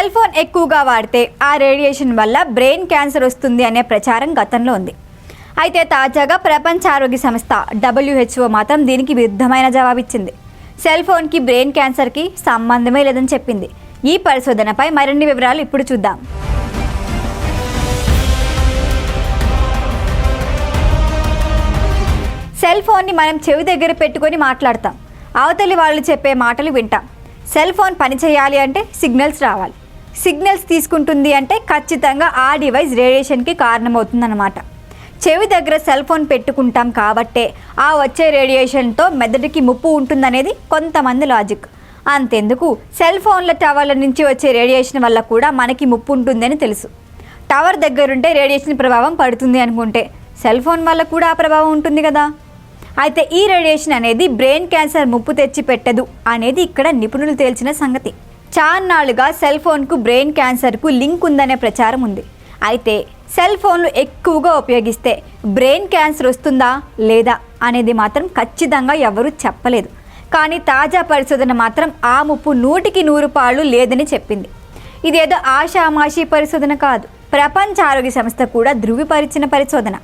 Cell phone ఎక్కువగా వాడితే ఆ రేడియేషన్ వల్ల బ్రెయిన్ క్యాన్సర్ వస్తుంది అనే ప్రచారం గతంలో ఉంది. అయితే తాజాగా ప్రపంచ ఆరోగ్య సంస్థ డబ్ల్యూహెచ్ఓ మాత్రం దీనికి విరుద్ధమైన జవాబిచ్చింది. సెల్ ఫోన్కి బ్రెయిన్ క్యాన్సర్కి సంబంధమే లేదని చెప్పింది. ఈ పరిశోధనపై మరిన్ని వివరాలు ఇప్పుడు చూద్దాం. సెల్ ఫోన్ని మనం చెవి దగ్గర పెట్టుకొని మాట్లాడతాం. అవతలి వాళ్ళు చెప్పే మాటలు వింటాం. సెల్ ఫోన్ పని చేయాలి అంటే సిగ్నల్స్ రావాలి. సిగ్నల్స్ తీసుకుంటుంది అంటే ఖచ్చితంగా ఆ డివైస్ రేడియేషన్కి కారణమవుతుందన్నమాట. చెవి దగ్గర సెల్ ఫోన్ పెట్టుకుంటాం కాబట్టే ఆ వచ్చే రేడియేషన్తో మెదడుకి ముప్పు ఉంటుందనేది కొంతమంది లాజిక్. అంతెందుకు? సెల్ ఫోన్ల టవర్ల నుంచి వచ్చే రేడియేషన్ వల్ల కూడా మనకి ముప్పు ఉంటుందని తెలుసు. టవర్ దగ్గరుంటే రేడియేషన్ ప్రభావం పడుతుంది అనుకుంటే సెల్ ఫోన్ వల్ల కూడా ఆ ప్రభావం ఉంటుంది కదా? అయితే ఈ రేడియేషన్ అనేది బ్రెయిన్ క్యాన్సర్ ముప్పు తెచ్చి పెట్టదు అనేది ఇక్కడ నిపుణులు తేల్చిన సంగతి. చాన్నాళ్ళుగా సెల్ ఫోన్కు బ్రెయిన్ క్యాన్సర్కు లింక్ ఉందనే ప్రచారం ఉంది. అయితే సెల్ ఫోన్లు ఎక్కువగా ఉపయోగిస్తే బ్రెయిన్ క్యాన్సర్ వస్తుందా లేదా అనేది మాత్రం ఖచ్చితంగా ఎవరూ చెప్పలేదు. కానీ తాజా పరిశోధన మాత్రం ఆ ముప్పు నూటికి నూరు పాళ్ళు లేదని చెప్పింది. ఇదేదో ఆషామాషీ పరిశోధన కాదు. ప్రపంచ ఆరోగ్య సంస్థ కూడా ధృవీపరిచిన పరిశోధన.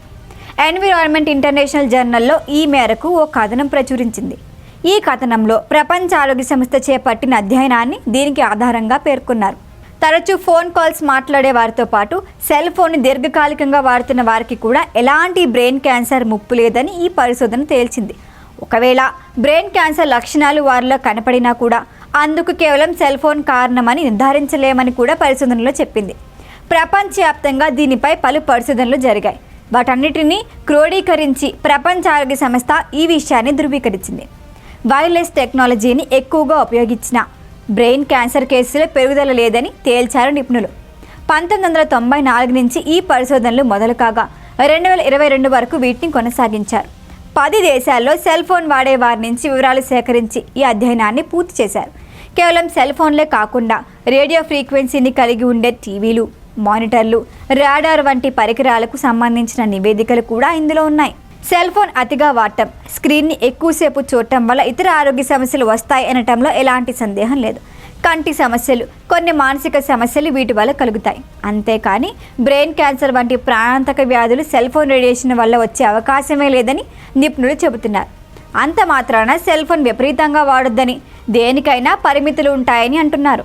ఎన్విరాన్మెంట్ ఇంటర్నేషనల్ జర్నల్లో ఈ మేరకు ఓ కథనం ప్రచురించింది. ఈ కథనంలో ప్రపంచ ఆరోగ్య సంస్థ చేపట్టిన అధ్యయనాన్ని దీనికి ఆధారంగా పేర్కొన్నారు. తరచూ ఫోన్ కాల్స్ మాట్లాడే వారితో పాటు సెల్ ఫోన్ దీర్ఘకాలికంగా వాడుతున్న వారికి కూడా ఎలాంటి బ్రెయిన్ క్యాన్సర్ ముప్పు లేదని ఈ పరిశోధన తేల్చింది. ఒకవేళ బ్రెయిన్ క్యాన్సర్ లక్షణాలు వారిలో కనపడినా కూడా అందుకు కేవలం సెల్ ఫోన్ కారణమని నిర్ధారించలేమని కూడా పరిశోధనలో చెప్పింది. ప్రపంచవ్యాప్తంగా దీనిపై పలు పరిశోధనలు జరిగాయి. వాటన్నిటినీ క్రోడీకరించి ప్రపంచ ఆరోగ్య సంస్థ ఈ విషయాన్ని ధృవీకరించింది. వైర్లెస్ టెక్నాలజీని ఎక్కువగా ఉపయోగించిన. బ్రెయిన్ క్యాన్సర్ కేసులో పెరుగుదల లేదని తేల్చారు నిపుణులు. పంతొమ్మిది వందల తొంభై నాలుగు నుంచి ఈ పరిశోధనలు మొదలు కాగా రెండు వేల ఇరవై రెండు వరకు వీటిని కొనసాగించారు. పది దేశాల్లో సెల్ ఫోన్ వాడే వారి నుంచి వివరాలు సేకరించి ఈ అధ్యయనాన్ని పూర్తి చేశారు. కేవలం సెల్ ఫోన్లే కాకుండా రేడియో ఫ్రీక్వెన్సీని కలిగి ఉండే టీవీలు మానిటర్లు రాడార్ వంటి పరికరాలకు సంబంధించిన నివేదికలు కూడా ఇందులో ఉన్నాయి. సెల్ ఫోన్ అతిగా వాడటం స్క్రీన్ని ఎక్కువసేపు చూడటం వల్ల ఇతర ఆరోగ్య సమస్యలు వస్తాయి అనటంలో ఎలాంటి సందేహం లేదు. కంటి సమస్యలు కొన్ని మానసిక సమస్యలు వీటి వల్ల కలుగుతాయి. అంతేకాని బ్రెయిన్ క్యాన్సర్ వంటి ప్రాణాంతక వ్యాధులు సెల్ ఫోన్ రేడియేషన్ వల్ల వచ్చే అవకాశమే లేదని నిపుణులు చెబుతున్నారు. అంత మాత్రాన సెల్ ఫోన్ విపరీతంగా వాడొద్దని దేనికైనా పరిమితులు ఉంటాయని అంటున్నారు.